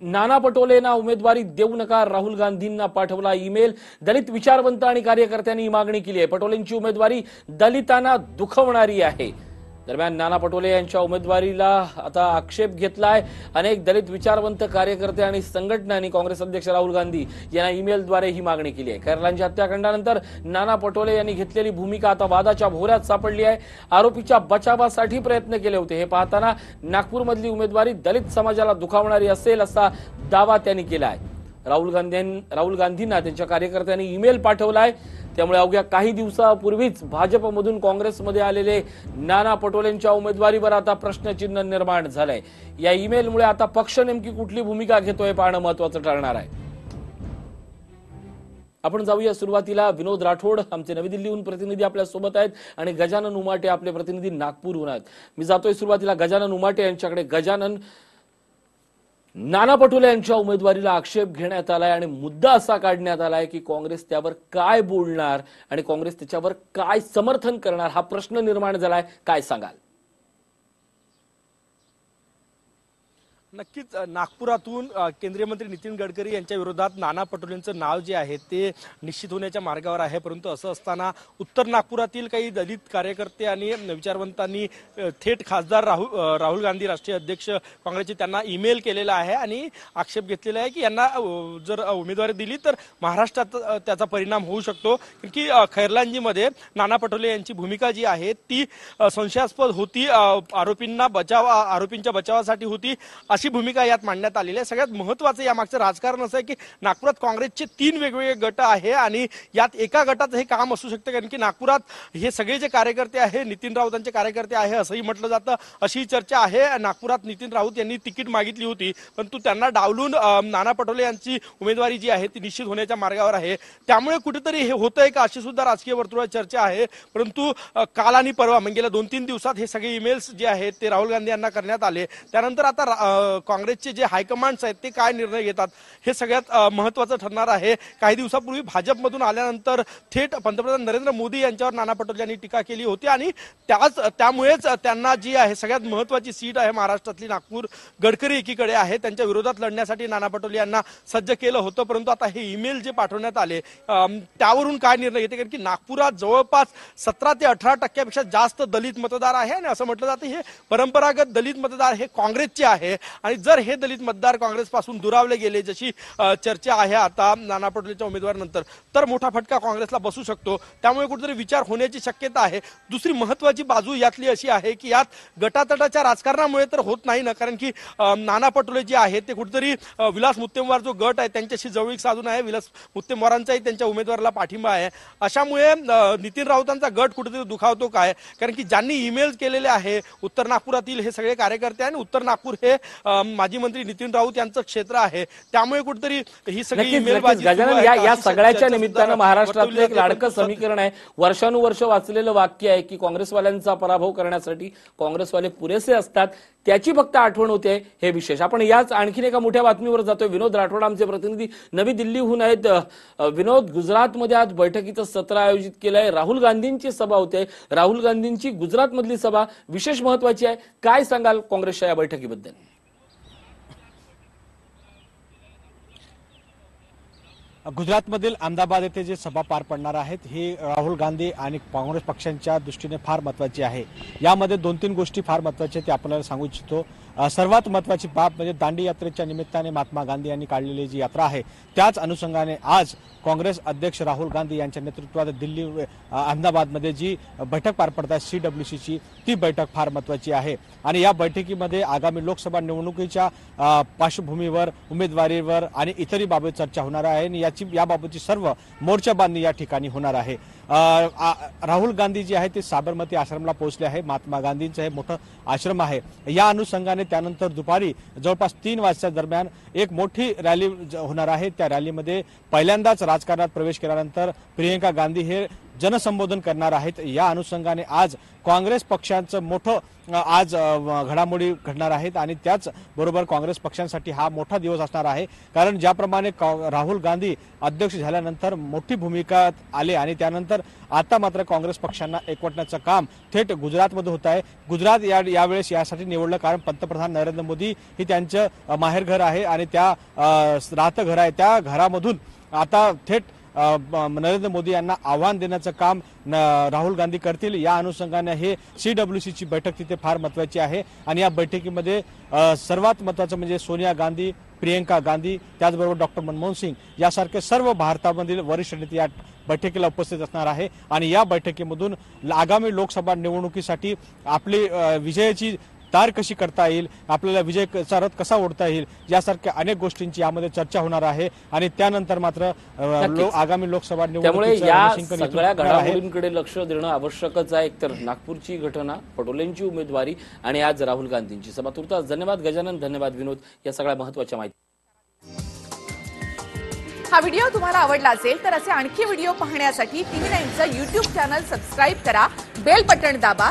नाना पटोलेंना उमेदवारी देऊ नका. राहुल गांधींना पाठवला ईमेल. दलित विचारवंत आणि कार्यकर्त्यांनी मागणी केली आहे. पटोलेंची उमेदवारी दलितांना दुखवणारी आहे. दरम्यान नाना पटोले यांच्या उमेदवारीला आता आक्षेप घेतलाय. अनेक दलित विचारवंत कार्यकर्ते आणि संघटनांनी काँग्रेस अध्यक्ष राहुल गांधी यांना ईमेलद्वारे ही मागणी केली आहे. कैरलांच्या हत्याकांडानंतर नाना पटोले यांनी घेतलेली भूमिका आता वादाच्या भोऱ्यात सापडली आहे. आरोपीच्या बचावासाठी प्रयत्न केले होते. हे पाहताना नागपूरमधली उमेदवारी दलित समाजाला दुखावणारी असेल असा दावा त्यांनी केला आहे. राहुल गांधी राहुल गांधींना त्यांच्या कार्यकर्त्यांनी ईमेल पाठवलाय. त्यामुळे अवघ्या काही दिवसापूर्वीच भाजपमधून काँग्रेसमध्ये आलेले नाना पटोलेंच्या उमेदवारीवर आता प्रश्नचिन्ह निर्माण झालंय. या ईमेलमुळे आता पक्ष नेमकी कुठली भूमिका घेतोय पाहणं महत्वाचं ठरणार आहे. आपण जाऊया सुरुवातीला. विनोद राठोड आमचे नवी दिल्लीहून प्रतिनिधी आपल्यासोबत आहेत आणि गजानन उमाटे आपले प्रतिनिधी नागपूरहून आहेत. मी जातोय सुरुवातीला गजानन उमाटे यांच्याकडे. गजानन नाना पटोले यांच्या उमेदवारीला आक्षेप घेण्यात आलाय आणि मुद्दा असा काढण्यात आलाय की काँग्रेस त्यावर काय बोलणार आणि काँग्रेस त्याच्यावर काय समर्थन करणार हा प्रश्न निर्माण झालाय. काय सांगाल? नक्कीच नागपुरातून केंद्रीय मंत्री नितीन गडकरी यांच्या विरोधात नाना पटोलेंचं नाव जे आहे ते निश्चित होण्याच्या मार्गावर आहे. परंतु असं असताना उत्तर नागपुरातील काही दलित कार्यकर्ते आणि विचारवंतांनी थेट खासदार राहुल राहुल गांधी राष्ट्रीय अध्यक्ष काँग्रेसचे त्यांना ईमेल केलेला आहे आणि आक्षेप घेतलेला आहे की यांना जर उमेदवारी दिली तर महाराष्ट्रात त्याचा परिणाम होऊ शकतो. की खैरलांजीमध्ये नाना पटोले यांची भूमिका जी आहे ती संशयास्पद होती. आरोपींना बचाव आरोपींच्या बचावासाठी होती अशी भूमिका यात मांडण्यात आलेली आहे. सगळ्यात महत्वाचं यामागचं राजकारण असं आहे की नागपुरात काँग्रेसचे तीन वेगवेगळे गट आहे आणि यात एका गटाचं हे काम असू शकतं कारण की नागपुरात हे सगळे जे कार्यकर्ते आहे नितीन राऊतांचे कार्यकर्ते आहे असंही म्हटलं जातं अशी चर्चा आहे. नागपुरात नितीन राऊत यांनी तिकीट मागितली होती परंतु त्यांना डावलून नाना पटोले यांची उमेदवारी जी आहे ती निश्चित होण्याच्या मार्गावर आहे. त्यामुळे कुठेतरी हे होतंय का अशी सुद्धा राजकीय वर्तुळात चर्चा आहे. परंतु काल आणि परवा म्हणजे गेल्या दोन तीन दिवसात हे सगळे ईमेल्स जे आहेत ते राहुल गांधी यांना करण्यात आले. त्यानंतर आता रा- काँग्रेसचे जे हायकमांड्स आहेत ते काय निर्णय घेतात? हे सगळ्यात महत्त्वाचं महत्वाचं ठरणार आहे. काही दिवसापूर्वी भाजपमधून आल्यानंतर थेट पंतप्रधान नरेंद्र मोदी यांच्यावर नाना पटोले यांनी टीका केली होती आणि त्याच त्यामुळेच त्यांना जी आहे सगळ्यात महत्वाची सीट आहे महाराष्ट्रातली नागपूर गडकरी एकीकडे आहे. त्यांच्या विरोधात लढण्यासाठी नाना पटोले यांना सज्ज केलं होतं परंतु आता हे ईमेल जे पाठवण्यात आले त्यावरून काय निर्णय घेते? कारण की नागपुरात जवळपास सतरा ते अठरा टक्क्यापेक्षा जास्त दलित मतदार आहे आणि असं म्हटलं जातं हे परंपरागत दलित मतदार हे काँग्रेसचे आहे. आणि जर हे दलित मतदार काँग्रेसपासून दुरावले गेले जशी चर्चा आहे आता नाना पटोलेच्या उमेदवारानंतर तर मोठा फटका काँग्रेसला बसू शकतो. त्यामुळे कुठेतरी विचार होण्याची शक्यता आहे. दुसरी महत्वाची बाजू यातली अशी आहे की यात गटातटाच्या राजकारणामुळे तर होत नाही ना कारण की नाना पटोले जे आहेत ते कुठेतरी विलास मुत्तेमवार जो गट आहे त्यांच्याशी जवळीक साधून आहे. विलास मुत्तेमवारांचाही त्यांच्या उमेदवाराला पाठिंबा आहे. अशामुळे नितीन राऊतांचा गट कुठेतरी दुखावतो काय? कारण की ज्यांनी ईमेल केलेले आहे उत्तर नागपुरातील हे सगळे कार्यकर्ते आणि उत्तर नागपूर हे माजी मंत्री नितीन राऊत यांचं क्षेत्र आहे. त्यामुळे कुठेतरी ही सगळी गजानन या या सगळ्याच्या निमित्तानं महाराष्ट्रातलं एक लाडकं समीकरण आहे. वर्षानुवर्ष वाचलेलं वाक्य आहे की काँग्रेसवाल्यांचा पराभव करण्यासाठी काँग्रेसवाले पुरेसे असतात. त्याची फक्त आठवण होते हे विशेष. आपण याच आणखीन एका मोठ्या बातमीवर जातोय. विनोद राठोड आमचे प्रतिनिधी नवी दिल्लीहून आहेत. विनोद गुजरातमध्ये आज बैठकीचं सत्र आयोजित केलंय. राहुल गांधींची सभा होते. राहुल गांधींची गुजरातमधली सभा विशेष महत्वाची आहे. काय सांगाल काँग्रेसच्या या बैठकीबद्दल? गुजरातमधील अहमदाबाद येथे जे सभा पार पडणार आहेत ही राहुल गांधी आणि काँग्रेस पक्षांच्या दृष्टीने फार महत्वाची आहे. यामध्ये दोन तीन गोष्टी फार महत्त्वाच्या आहेत ते आपल्याला सांगू इच्छितो. सर्वात महत्वाची बाब म्हणजे दांडी यात्रेच्या निमित्ताने महात्मा गांधी यांनी काढलेली जी यात्रा आहे त्याच अनुषंगाने आज काँग्रेस अध्यक्ष राहुल गांधी यांच्या नेतृत्वात दिल्ली अहमदाबादमध्ये जी बैठक पार पडत आहे सी डब्ल्यू सीची ती बैठक फार महत्वाची आहे. आणि या बैठकीमध्ये आगामी लोकसभा निवडणुकीच्या पार्श्वभूमीवर उमेदवारीवर आणि इतरही बाबत चर्चा होणार आहे. आणि या याची याबाबतची सर्व मोर्चाबांधणी या ठिकाणी होणार आहे. आ- राहुल गांधी जे आहे ते साबरमती आश्रमला पोहोचले आहे. महात्मा गांधींचं हे मोठं आश्रम आहे. या अनुषंगाने त्यानंतर दुपारी जवळपास तीन वाजता दरम्यान एक मोठी रॅली होणार आहे. त्या रॅलीमध्ये पहिल्यांदाच राजकारणात प्रवेश केल्यानंतर प्रियंका गांधी हे जनसंबोधन करणार आहेत. या अनुषंगाने आज काँग्रेस पक्षाचं मोठं आज घडामोडी घडणार आहेत आणि त्याचबरोबर काँग्रेस पक्षांसाठी हा मोठा दिवस असणार आहे. कारण ज्याप्रमाणे राहुल गांधी अध्यक्ष झाल्यानंतर मोठी भूमिका आले आणि त्यानंतर आता मात्र काँग्रेस पक्षांना एकवटण्याचं काम थेट गुजरातमध्ये होत आहे. गुजरात या यावेळेस यासाठी निवडलं कारण पंतप्रधान नरेंद्र मोदी ही त्यांचं माहेरघर आहे आणि त्या राहतं घर आहे. त्या घरामधून आता थेट नरेंद्र मोदी यांना आव्हान देण्याचं काम न- राहुल गांधी करतील. या अनुषंगाने हे सी डब्ल्यू ची बैठक तिथे फार महत्वाची आहे. आणि या बैठकीमध्ये सर्वात महत्वाचं म्हणजे सोनिया गांधी प्रियंका गांधी त्याचबरोबर डॉक्टर मनमोहन सिंग यासारखे सर्व भारतामधील वरिष्ठ नेते या बैठकीला उपस्थित असणार आहे. आणि या बैठकीमधून आगामी लोकसभा निवडणुकीसाठी आपली विजयाची तार कशी करता येईल आपल्याला विजयचा रथ कसा ओढता येईल यासारख्या अनेक गोष्टींची यामध्ये चर्चा होणार आहे. आणि त्यानंतर मात्र आगामी लोकसभा त्यामुळे निवडणुकीचं या सगळ्या. घडामोडींकडे लक्ष देणं आवश्यकच आहे. एकतर नागपूरची घटना पटोलेंची उमेदवारी आणि आज राहुल गांधींची सभा. तुर्तास धन्यवाद गजानन धन्यवाद विनोद या सगळ्या महत्त्वाच्या माहिती हा व्हिडिओ तुम्हाला आवडला असेल तर असे आणखी व्हिडिओ पाहण्यासाठी टीव्ही नाईनचं युट्यूब चॅनल सबस्क्राईब करा. बेल बटण दाबा.